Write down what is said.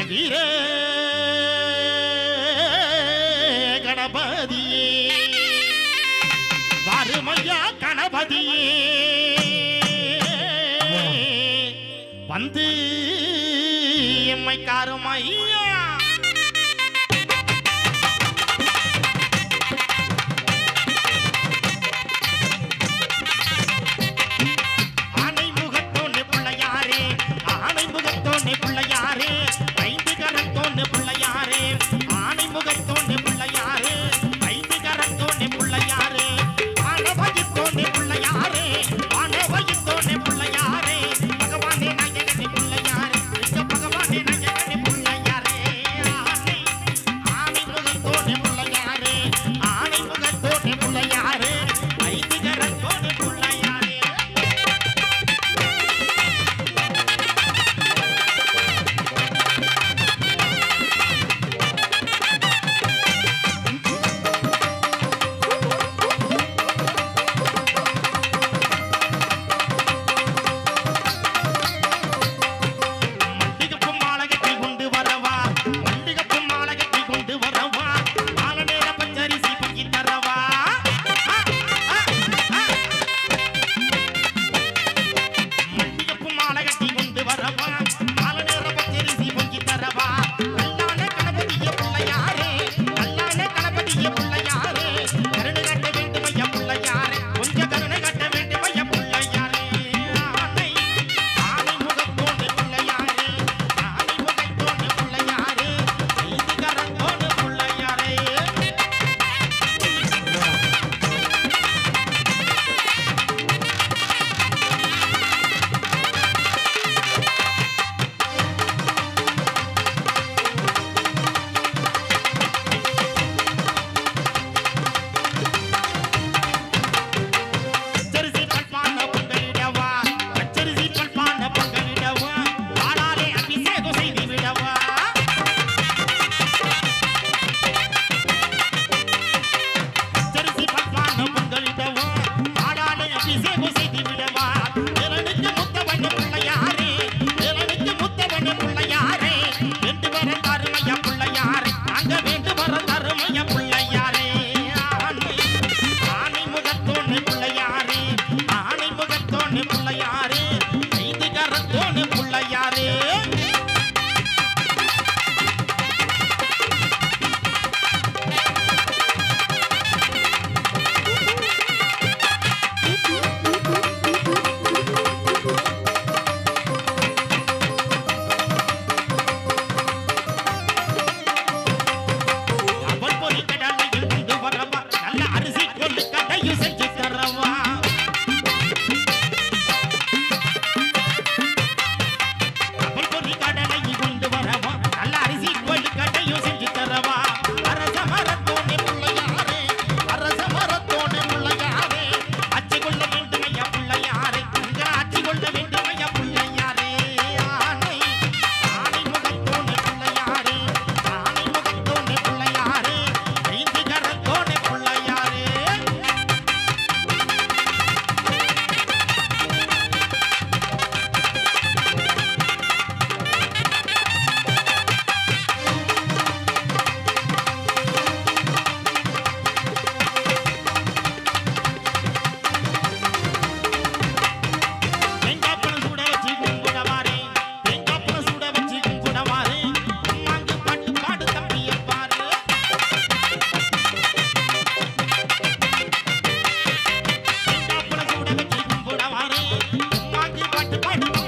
என் கணபதியே வருமையா கணபதியே வந்து எம்மை காரும் 哎。